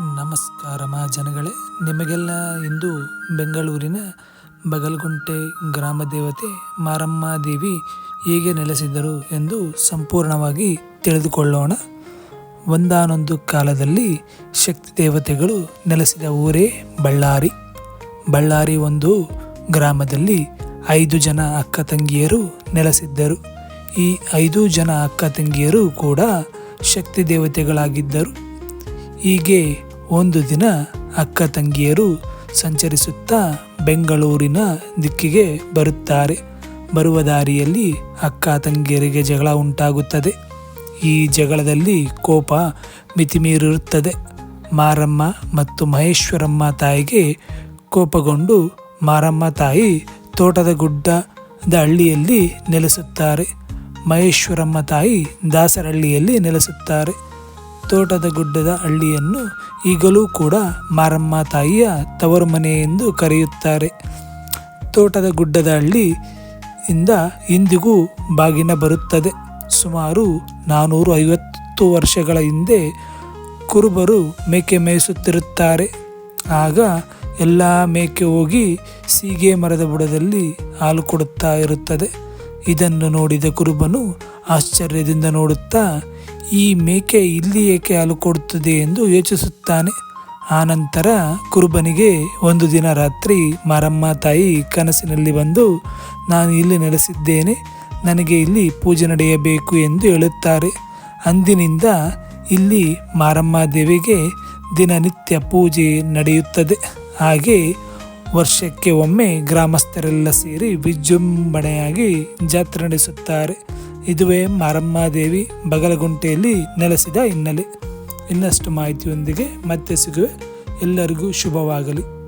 ನಮಸ್ಕಾರ ಜನಗಳೇ. ನಿಮಗೆಲ್ಲ ಇಂದು ಬೆಂಗಳೂರಿನ ಬಗಲ್ಗುಂಟೆ ಗ್ರಾಮ ದೇವತೆ ಮಾರಮ್ಮ ದೇವಿ ಹೇಗೆ ನೆಲೆಸಿದ್ದರು ಎಂದು ಸಂಪೂರ್ಣವಾಗಿ ತಿಳಿದುಕೊಳ್ಳೋಣ. ಒಂದಾನೊಂದು ಕಾಲದಲ್ಲಿ ಶಕ್ತಿ ದೇವತೆಗಳು ನೆಲೆಸಿದ ಊರೇ ಬಳ್ಳಾರಿ. ಬಳ್ಳಾರಿ ಒಂದು ಗ್ರಾಮದಲ್ಲಿ ಐದು ಜನ ಅಕ್ಕ ತಂಗಿಯರು ನೆಲೆಸಿದ್ದರು. ಈ ಐದು ಜನ ಅಕ್ಕ ತಂಗಿಯರು ಕೂಡ ಶಕ್ತಿ ದೇವತೆಗಳಾಗಿದ್ದರು. ಹೀಗೆ ಒಂದು ದಿನ ಅಕ್ಕ ತಂಗಿಯರು ಸಂಚರಿಸುತ್ತಾ ಬೆಂಗಳೂರಿನ ದಿಕ್ಕಿಗೆ ಬರುತ್ತಾರೆ. ಬರುವ ದಾರಿಯಲ್ಲಿ ಅಕ್ಕ ತಂಗಿಯರಿಗೆ ಜಗಳ ಉಂಟಾಗುತ್ತದೆ. ಈ ಜಗಳದಲ್ಲಿ ಕೋಪ ಮಿತಿಮೀರಿರುತ್ತದೆ. ಮಾರಮ್ಮ ಮತ್ತು ಮಹೇಶ್ವರಮ್ಮ ತಾಯಿಗೆ ಕೋಪಗೊಂಡು ಮಾರಮ್ಮ ತಾಯಿ ತೋಟದ ಗುಡ್ಡದ ಹಳ್ಳಿಯಲ್ಲಿ ನೆಲೆಸುತ್ತಾರೆ. ಮಹೇಶ್ವರಮ್ಮ ತಾಯಿ ದಾಸರಹಳ್ಳಿಯಲ್ಲಿ ನೆಲೆಸುತ್ತಾರೆ. ತೋಟದ ಗುಡ್ಡದ ಹಳ್ಳಿಯನ್ನು ಈಗಲೂ ಕೂಡ ಮಾರಮ್ಮ ತಾಯಿಯ ತವರು ಮನೆ ಎಂದು ಕರೆಯುತ್ತಾರೆ. ತೋಟದ ಗುಡ್ಡದ ಹಳ್ಳಿ ಇಂದ ಇಂದಿಗೂ ಬಾಗಿನ ಬರುತ್ತದೆ. ಸುಮಾರು ನಾನೂರು ಐವತ್ತು ವರ್ಷಗಳ ಹಿಂದೆ ಕುರುಬರು ಮೇಕೆ ಮೇಯಿಸುತ್ತಿರುತ್ತಾರೆ. ಆಗ ಎಲ್ಲ ಮೇಕೆ ಹೋಗಿ ಸೀಗೆ ಮರದ ಬುಡದಲ್ಲಿ ಹಾಲು ಕೊಡುತ್ತಾ ಇರುತ್ತದೆ. ಇದನ್ನು ನೋಡಿದ ಕುರುಬನು ಆಶ್ಚರ್ಯದಿಂದ ನೋಡುತ್ತಾ ಈ ಮೇಕೆ ಇಲ್ಲಿ ಏಕೆ ಹಾಲು ಕೊಡುತ್ತದೆ ಎಂದು ಯೋಚಿಸುತ್ತಾನೆ. ಆನಂತರ ಕುರುಬನಿಗೆ ಒಂದು ದಿನ ರಾತ್ರಿ ಮಾರಮ್ಮ ತಾಯಿ ಕನಸಿನಲ್ಲಿ ಬಂದು, ನಾನು ಇಲ್ಲಿ ನೆಲೆಸಿದ್ದೇನೆ, ನನಗೆ ಇಲ್ಲಿ ಪೂಜೆ ನಡೆಯಬೇಕು ಎಂದು ಹೇಳುತ್ತಾರೆ. ಅಂದಿನಿಂದ ಇಲ್ಲಿ ಮಾರಮ್ಮ ದೇವಿಗೆ ದಿನನಿತ್ಯ ಪೂಜೆ ನಡೆಯುತ್ತದೆ. ಹಾಗೆ ವರ್ಷಕ್ಕೆ ಒಮ್ಮೆ ಗ್ರಾಮಸ್ಥರೆಲ್ಲ ಸೇರಿ ವಿಜೃಂಭಣೆಯಾಗಿ ಜಾತ್ರೆ ನಡೆಸುತ್ತಾರೆ. ಇದುವೇ ಮಾರಮ್ಮ ದೇವಿ ಬಗಲಗುಂಟೆಯಲ್ಲಿ ನೆಲೆಸಿದ ಹಿನ್ನೆಲೆ. ಇನ್ನಷ್ಟು ಮಾಹಿತಿಯೊಂದಿಗೆ ಮತ್ತೆ ಸಿಗುವೆ. ಎಲ್ಲರಿಗೂ ಶುಭವಾಗಲಿ.